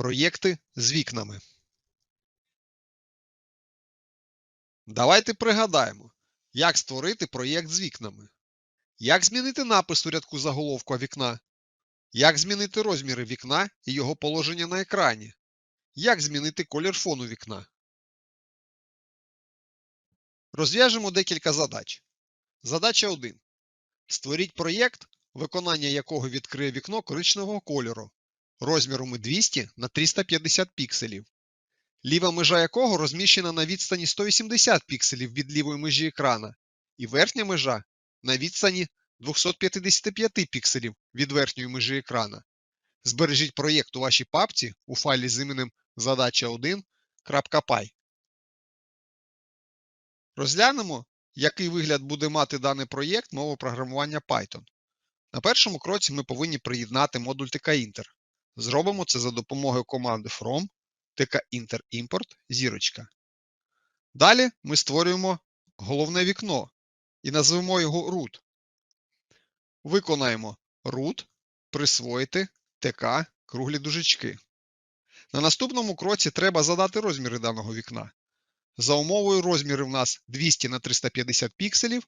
Проєкти з вікнами. Давайте пригадаємо, як створити проєкт з вікнами. Як змінити напис у рядку заголовку вікна. Як змінити розміри вікна і його положення на екрані. Як змінити колір фону вікна. Розв'яжемо декілька задач. Задача 1. Створіть проєкт, виконання якого відкриє вікно коричневого кольору розмірами 200 на 350 пікселів, ліва межа якого розміщена на відстані 180 пікселів від лівої межі екрана, і верхня межа на відстані 255 пікселів від верхньої межі екрана. Збережіть проєкт у вашій папці у файлі з іменем задача1.py. Розглянемо, який вигляд буде мати даний проєкт мови програмування Python. На першому кроці ми повинні приєднати модуль tkinter. Зробимо це за допомогою команди from tkinter import зірочка. Далі ми створюємо головне вікно і назвемо його root. Виконаємо root, присвоїти tk круглі дужечки. На наступному кроці треба задати розміри даного вікна. За умовою розміри в нас 200 на 350 пікселів.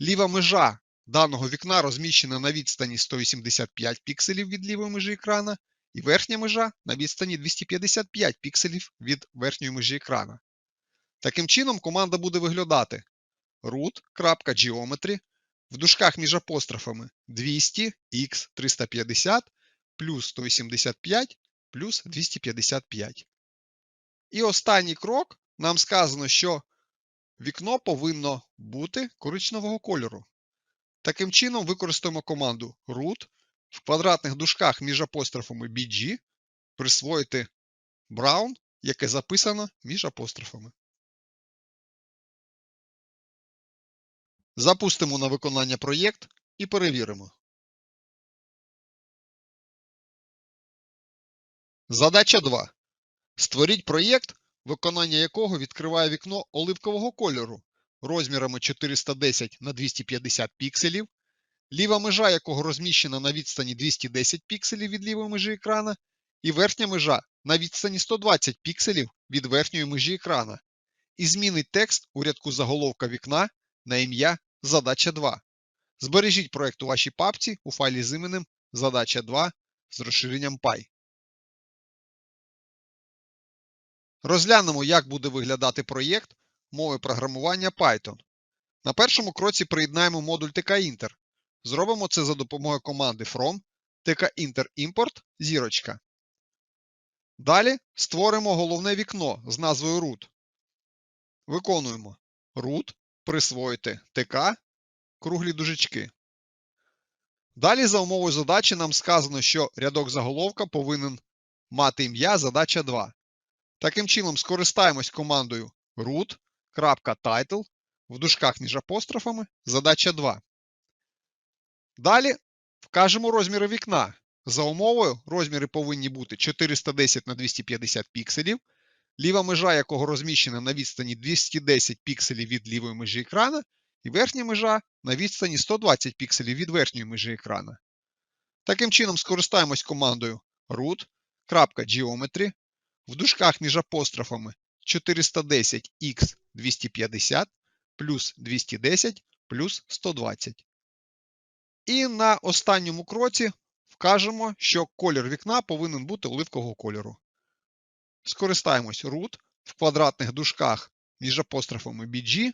Ліва межа даного вікна розміщена на відстані 185 пікселів від лівої межі екрана, і верхня межа на відстані 255 пікселів від верхньої межі екрана. Таким чином, команда буде виглядати root.geometry в дужках між апострофами 200 x 350 плюс 185 плюс 255. І останній крок нам сказано, що вікно повинно бути коричневого кольору. Таким чином, використаємо команду root в квадратних дужках між апострофами BG присвоїти brown, яке записано між апострофами. Запустимо на виконання проєкт і перевіримо. Задача 2. Створіть проєкт, виконання якого відкриває вікно оливкового кольору розмірами 410 на 250 пікселів, ліва межа якого розміщена на відстані 210 пікселів від лівої межі екрана, і верхня межа на відстані 120 пікселів від верхньої межі екрана, і змінить текст у рядку заголовка вікна на ім'я Задача 2. Збережіть проєкт у вашій папці у файлі з іменем Задача 2 з розширенням Py. Розглянемо, як буде виглядати проєкт мови програмування Python. На першому кроці приєднаємо модуль tkinter. Зробимо це за допомогою команди from tkinter import зірочка. Далі створимо головне вікно з назвою root. Виконуємо root, присвоїти tk, круглі дужечки. Далі за умовою задачі нам сказано, що рядок заголовка повинен мати ім'я задача 2. Таким чином, скористаємось командою root.title в дужках між апострофами задача 2. Далі вкажемо розміри вікна. За умовою розміри повинні бути 410 на 250 пікселів, ліва межа якого розміщена на відстані 210 пікселів від лівої межі екрана, і верхня межа на відстані 120 пікселів від верхньої межі екрана. Таким чином, скористаємось командою root.geometry в дужках між апострофами 410x 250 плюс 210 плюс 120. І на останньому кроці вкажемо, що колір вікна повинен бути оливкового кольору. Скористаємось root в квадратних дужках між апострофами BG,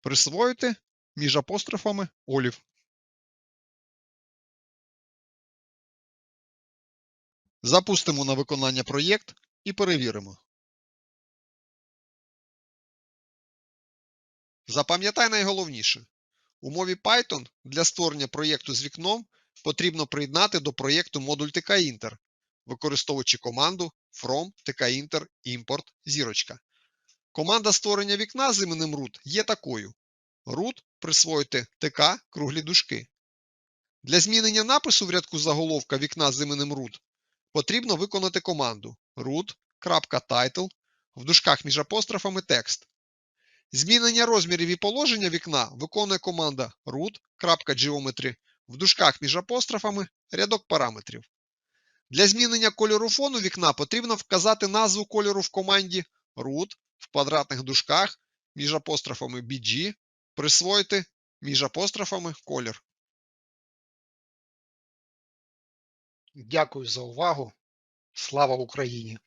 присвоїти між апострофами Olive. Запустимо на виконання проєкт і перевіримо. Запам'ятай найголовніше. У мові Python для створення проєкту з вікном потрібно приєднати до проєкту модуль tkinter, використовуючи команду from tkinter import зірочка. Команда створення вікна з іменем root є такою: root присвоїти tk круглі дужки. Для змінення напису в рядку заголовка вікна з іменем root потрібно виконати команду root.title в дужках між апострофами текст. Змінення розмірів і положення вікна виконує команда root.geometry в дужках між апострофами рядок параметрів. Для змінення кольору фону вікна потрібно вказати назву кольору в команді root в квадратних дужках між апострофами BG, присвоїти між апострофами колір. Дякую за увагу. Слава Україні!